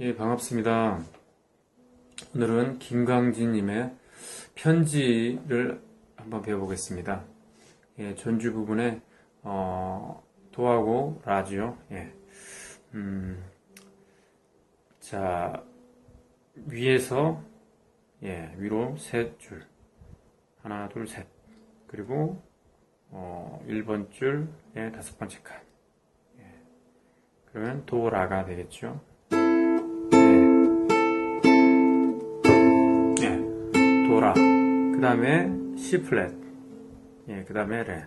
예, 반갑습니다. 오늘은 김광진님의 편지를 한번 배워보겠습니다. 예, 전주 부분에, 어, 도하고 라지요. 예. 음, 자, 위에서, 예, 위로 세 줄. 하나, 둘, 셋. 그리고, 어, 1번 줄에 다섯 번째 칸. 예. 그러면 도라가 되겠죠. 그 다음에 C 플랫. 예, 그 다음에 레.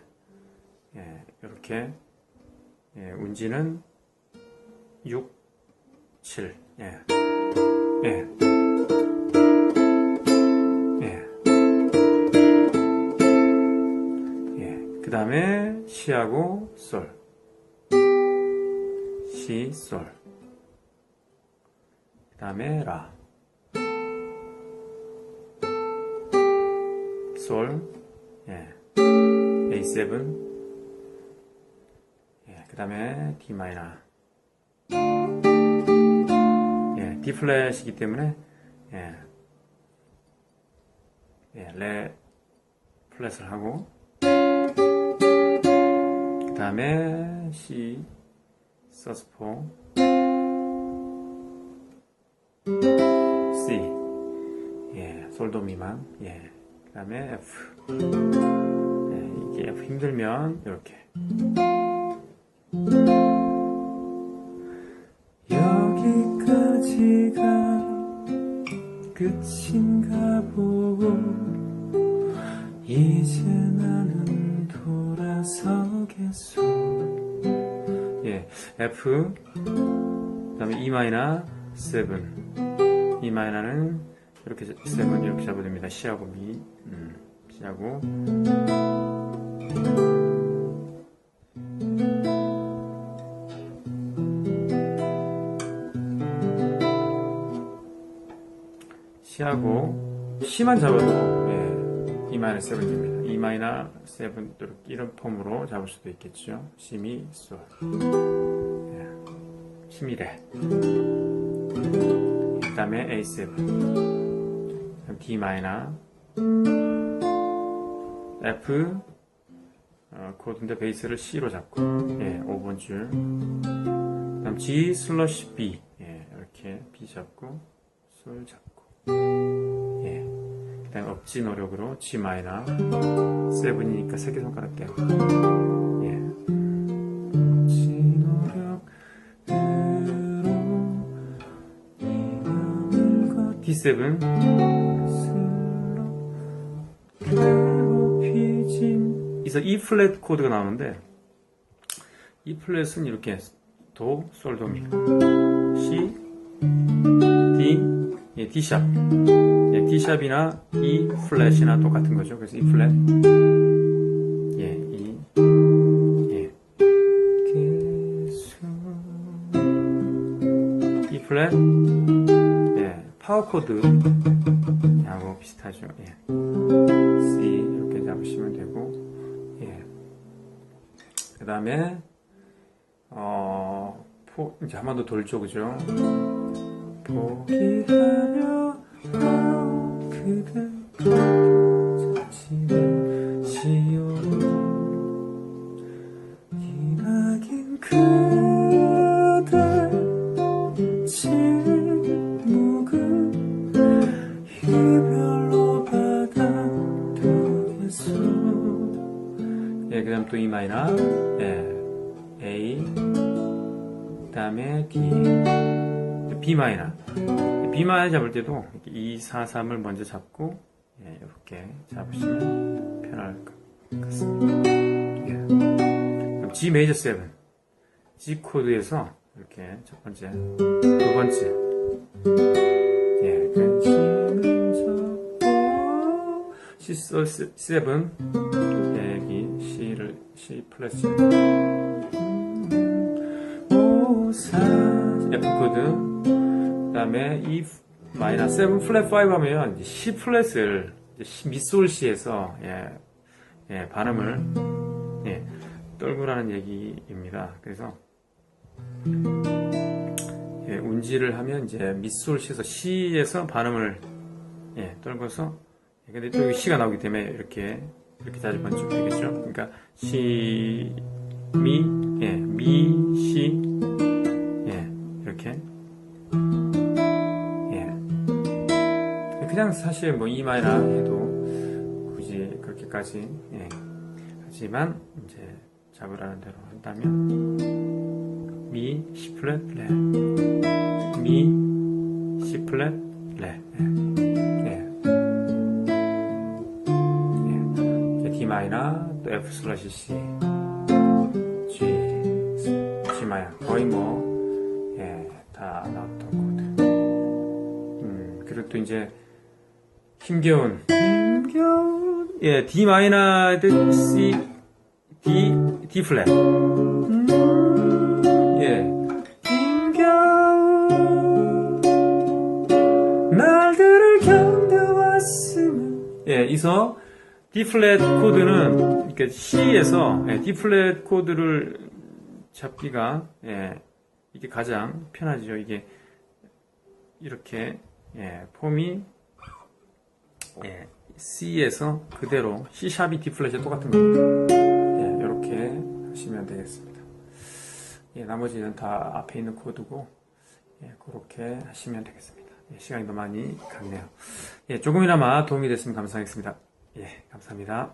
예, 이렇게. 예, 운지는 6, 7. 예. 예. 예. 예. 그 다음에 C하고 솔. C, 솔. 그 다음에 라. 솔, 예, A7, 예, 그 다음에 D 마이너, 예, D 플랫이기 때문에, 예, 예, 레 플랫을 하고, 그 다음에 C, 서스포, C, 예, 솔도 미만, 예. 그 다음에 F. 네, 이게 F 힘들면 이렇게. 여기까지가 끝인가 보고 이제 나는 돌아서겠소. 예, F. 그 다음에 E 마이너 7 E 마이너는 이렇게 7 이렇게 잡아야 됩니다 C하고 미 음, C하고 C하고 C만 잡아도 예, E 마이너 7입니다. E 마이너 7 이렇게 이런 폼으로 잡을 수도 있겠죠. C 미 솔. 예, C 미레. 그 다음에 A7. D 마이너. F 어, 코드인데 베이스를 C로 잡고 예, 5번 줄. 그다음 G 슬러시 B 예, 이렇게 B 잡고 솔 잡고 예. 그다음 억지 노력으로 G 마이너 7이니까 세개 손가락 떼고 예. 억지 노력으로 이별과 D7 이서 E 플랫 코드가 나오는데 E 플랫은 이렇게 도, 솔, 도 미. C, D, 예, D샵. 예, D샵이나 E 플랫이나 똑같은 거죠. 그래서 E 플랫. 예, E 예. E 플랫. 예, 파워 코드. 하고 비슷하죠. 예. 그 다음에 어, 포, 이제 한 번 더 돌죠 그죠? 포기하려 그대 마이너 예, A 그 다음에 D B 마이너 B 마이너 잡을 때도 2, 4, 3을 먼저 잡고 예, 이렇게 잡으시면 편할 것 같습니다. 예. G 메이저 7 G 코드에서 이렇게 첫 번째, 두 번째 예, 근심은 접고 C 소7 여기 C 오, 사 F 코드 그 다음에 E 마이너 7 플랫 5 하면 C 플랫을 미솔 C에서 예, 예, 발음을 예, 떨구라는 얘기입니다. 그래서 예, 운지를 하면 이제 밑소를 씌어서 시에서 발음을 예, 떨궈서 예, 근데 또 시가 나오기 때문에 이렇게 이렇게 자주 번쩍 되겠죠. 그러니까 시, 미, 예, 미, 시, 예, 이렇게 예. 그냥 사실 뭐 이마이나 해도 굳이 그렇게까지 예. 하지만 이제 잡으라는 대로 한다면 미, 시 플랫, 레, 미, 시 플랫, 레, 예. 예. 마이너, 또 F 슬러시. C, G, G 마이너 거의 뭐 예, 다 나왔던 코드. 음, 그리고 또 이제 힘겨운. 힘겨운. 예 D 마이너 C D D 플랫. 음, 예. 힘겨운. 날들을 견뎌왔으면. 예 이서 D 플랫 코드는 이렇게 C에서 예, D 플랫 코드를 잡기가 예, 이게 가장 편하죠 이게 이렇게 예, 폼이 예, C에서 그대로 C 샵이 D 플랫이 똑같은 겁니다. 예, 이렇게 하시면 되겠습니다. 예, 나머지는 다 앞에 있는 코드고 예, 그렇게 하시면 되겠습니다. 예, 시간이 너무 많이 갔네요. 예, 조금이나마 도움이 됐으면 감사하겠습니다. 예, 감사합니다.